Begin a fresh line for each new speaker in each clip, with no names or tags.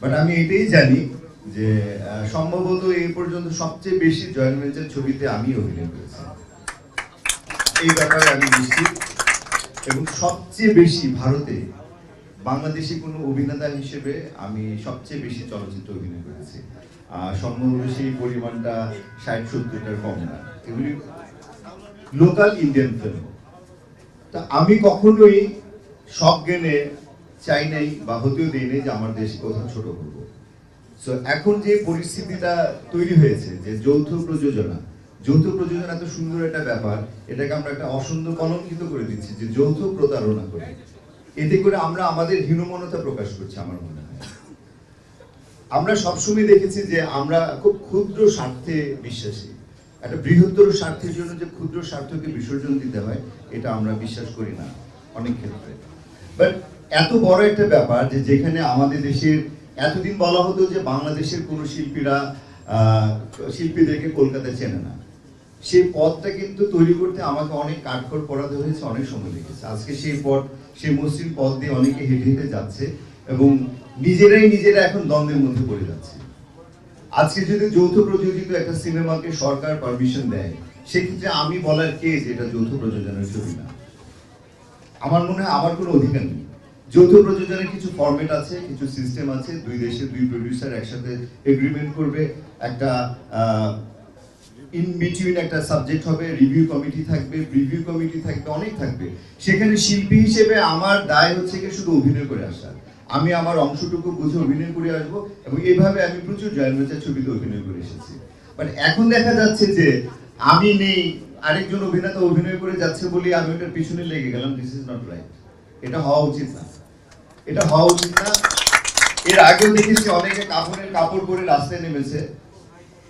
But আমি এটাই জানি যে সম্ভবত এই পর্যন্ত সবচেয়ে বেশি জয়েন্ট ভেঞ্চার ছবিতে আমি অভিনয় করেছি। এই ব্যাপারে আমি নিশ্চিত। এবং সবচেয়ে বেশি ভারতে বাংলাদেশি কোনো অভিনেতা হিসেবে আমি সবচেয়ে বেশি চলচ্চিত্র অভিনয় করেছি। আর সম্ভবত সেই পরিমাণটা ষাট সত্তরটার কম না। এগুলি লোকাল ইন্ডিয়ান ফিল্ম তা আমি কখনোই সব গেলে চাই নাই বা হতেও দিই নাই যে আমার দেশকে কোথাও ছোট করব। সো এখন যে পরিস্থিতিটা তৈরি হয়েছে যে যৌথ প্রযোজনা যৌথ প্রযোজনা এত সুন্দর একটা ব্যাপার, এটাকে আমরা একটা অসুন্দর কলঙ্কিত করে দিচ্ছি যে যৌথ প্রতারণা করে। এতে করে আমরা আমাদের হীনমনতা প্রকাশ করছি আমার মনে হয়। আমরা সবসময় দেখেছি যে আমরা খুব ক্ষুদ্র স্বার্থে বিশ্বাসী। একটা বৃহত্তর স্বার্থের জন্য যে ক্ষুদ্র স্বার্থকে বিসর্জন দিতে হয়, এটা আমরা বিশ্বাস করি না অনেক ক্ষেত্রে। বাট এত বড় একটা ব্যাপার যে যেখানে আমাদের দেশের, এতদিন বলা হতো যে বাংলাদেশের কোনো শিল্পীরা শিল্পীদেরকে কলকাতায় চেনে না। সেই পথটা কিন্তু তৈরি করতে আমাকে অনেক কাঠখড় পড়াতে হয়েছে, অনেক সময় লেগেছে। আজকে সেই পথ, সেই মসৃণ পথ দিয়ে অনেকে হেঁটে হেঁটে যাচ্ছে এবং নিজেরাই নিজেরা এখন দ্বন্দ্বের মধ্যে পড়ে যাচ্ছে। আজকে যদি যৌথ প্রযোজিত একটা সিনেমাকে সরকার পারমিশন দেয়, সেক্ষেত্রে আমি বলার কে যে এটা যৌথ প্রযোজনার ছবি না? আমার মনে হয় আমার কোনো অধিকার নেই। যৌথ প্রযোজনের কিছু ফরম্যাট আছে, কিছু সিস্টেম আছে, দুই দেশের দুই প্রডিউসার একসাথে এগ্রিমেন্ট করবে, একটা ইন বিটুইন একটা সাবজেক্ট হবে রিভিউ কমিটি থাকবে রিভিউ কমিটি থাকবে, অনেক থাকবে। সেখানে শিল্পী হিসেবে আমার দায় হচ্ছে কি শুধু অভিনয় করে আসা। আমি আমার অংশটুকু বুঝে অভিনয় করে আসব এবং এইভাবে আমি প্রচুর জয়নবেচার ছবিতে অভিনয় করে এসেছি। বাট এখন দেখা যাচ্ছে যে আমি নেই, আরেকজন অভিনেতা অভিনয় করে যাচ্ছে বলে আমি ওটার পিছনে লেগে গেলাম দিস ইজ নট রাইট এটা হওয়া উচিত না। এটা হওয়া উচিত না। এর আগেও দেখেছি অনেকে কাপড়ের কাপড় পরে রাস্তায় নেমেছে।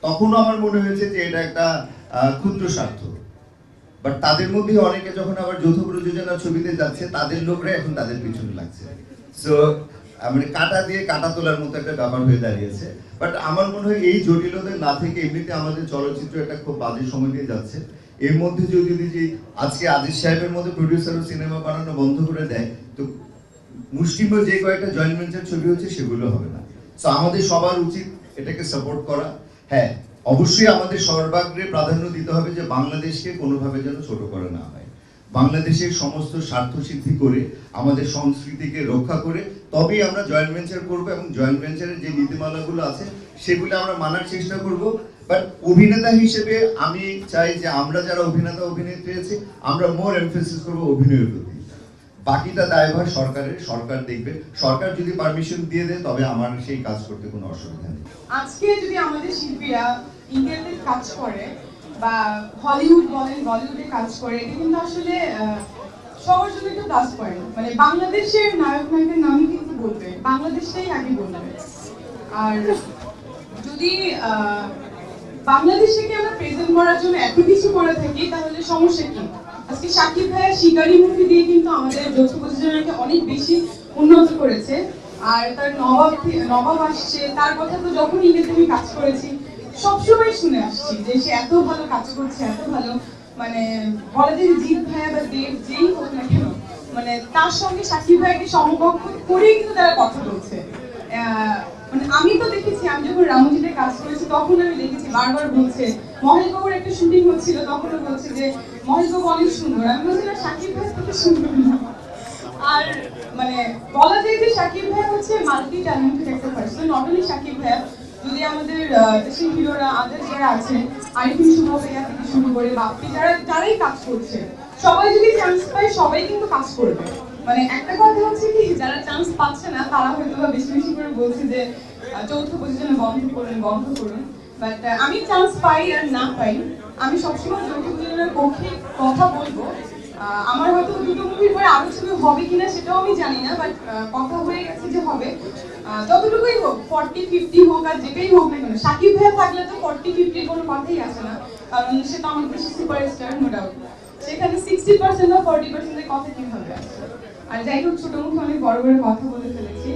তখনও আমার মনে হয়েছে যে এটা একটা ক্ষুদ্র স্বার্থ। বাট তাদের মধ্যে অনেকে যখন আবার যৌথ প্রযোজনা ছবিতে যাচ্ছে, তাদের লোকরা এখন তাদের পিছনে লাগছে। সো মানে কাটা দিয়ে কাটা তোলার মতো একটা ব্যাপার হয়ে দাঁড়িয়েছে। বাট আমার মনে হয় এই জটিলতা না থেকে এমনিতে আমাদের চলচ্চিত্র একটা খুব বাজে সময় দিয়ে যাচ্ছে। এর মধ্যে যদি যদি আজকে আদিস সাহেবের মধ্যে প্রডিউসারও সিনেমা বানানো বন্ধ করে দেয়, তো মুষ্টিমেয় যে কয়েকটা জয়েন্ট ভেঞ্চার ছবি হচ্ছে সেগুলো হবে না। সো আমাদের সবার উচিত এটাকে সাপোর্ট করা। হ্যাঁ অবশ্যই আমাদের সর্বাগ্রে প্রাধান্য দিতে হবে যে বাংলাদেশকে কোনোভাবে যেন ছোট করা না হয়। বাংলাদেশের সমস্ত স্বার্থ সিদ্ধি করে, আমাদের সংস্কৃতিকে রক্ষা করে, তবেই আমরা জয়েন্ট ভেঞ্চার করব এবং জয়েন্ট ভেঞ্চারের যে নীতিমালাগুলো আছে, সেগুলো আমরা মানার চেষ্টা করব। বাট অভিনেতা হিসেবে আমি চাই যে আমরা যারা অভিনেতা অভিনেত্রী আছি আমরা মোর এমফেসিস করব অভিনয়ের প্রতি। বাকিটা দায়ভার সরকারের, সরকার দেখবে। সরকার যদি পারমিশন দিয়ে দেয়, তবে আমার সেই কাজ করতে কোনো অসুবিধা নেই।
আজকে যদি আমাদের শিল্পীরা ইন্ডিয়াতে কাজ করে বা হলিউড বলেন বলিউডে কাজ করে কিন্তু আসলে সবার জন্য একটা প্লাস পয়েন্ট মানে বাংলাদেশের নায়ক নায়কের নামই কিন্তু বলবে। বাংলাদেশটাই আগে বলবে। আর যদি আহ, বাংলাদেশকে আমরা প্রেজেন্ট করার জন্য এত কিছু করে থাকি তাহলে সমস্যা কি? আজকে সাকিব ভাইয়া শিকারি মুভি দিয়ে কিন্তু আমাদের যৌথ প্রযোজনাকে অনেক বেশি উন্নত করেছে। আর তার নবাব নবাব আসছে তার কথা তো যখন ইংরেজি আমি কাজ করেছি সবসময় শুনে আসছি যে সে এত ভালো কাজ করছে, এত ভালো মানে বলা যায় জিৎ ভাইয়া বা দেব, যেই হোক না কেন মানে তার সঙ্গে সাকিব ভাইকে সমকক্ষ করেই কিন্তু তারা কথা বলছে। মানে আমি তো দেখেছি, আমি যখন রামজিতে কাজ করেছি, তখন আমি দেখেছি বারবার বলছে, মহেশ বাবুর একটা শুটিং হচ্ছিল তখনও বলছে যে, মহেশ বাবু অনেক সুন্দর। আমি বলছি, না, সাকিব ভাই থেকে সুন্দর না। আর মানে বলা যায় যে সাকিব ভাই হচ্ছে মাল্টি ট্যালেন্টেড একটা পার্সন নট অনলি সাকিব ভাই যদি আমাদের দেশের হিরোরা যারা আছে আরিফিন শুভ ভাইয়া থেকে শুরু করে বাপ্পি যারা, যারাই কাজ করছে সবাই যদি চান্স পায়, সবাই কিন্তু কাজ করবে। মানে একটা কথা হচ্ছে কি, যারা চান্স পাচ্ছে না, তারা হয়তো বা বেশি বেশি করে বলছে যে চৌথ প্রযোজনা বন্ধ করুন বন্ধ করুন। বাট আমি চান্স পাই আর না পাই, আমি সবসময় যৌথ প্রযোজনার পক্ষে কথা বলব। আমার হয়তো দুটো মুভির পরে আরও ছবি হবে কিনা সেটাও আমি জানি না বাট কথা হয়ে গেছে যে হবে। যতটুকুই হোক ফর্টি ফিফটি হোক আর যেটাই হোক না কেন, সাকিব ভাইয়া থাকলে তো ফর্টি ফিফটির কোনো কথাই আসে না। কারণ সে তো আমার বেশি সুপারস্টার নো ডাউট সেখানে সিক্সটি পার্সেন্ট বা ফর্টি পার্সেন্টের কথা কীভাবে আসে? আর যাই হোক, ছোট মুখে অনেক বড় বড় কথা বলে ফেলেছি।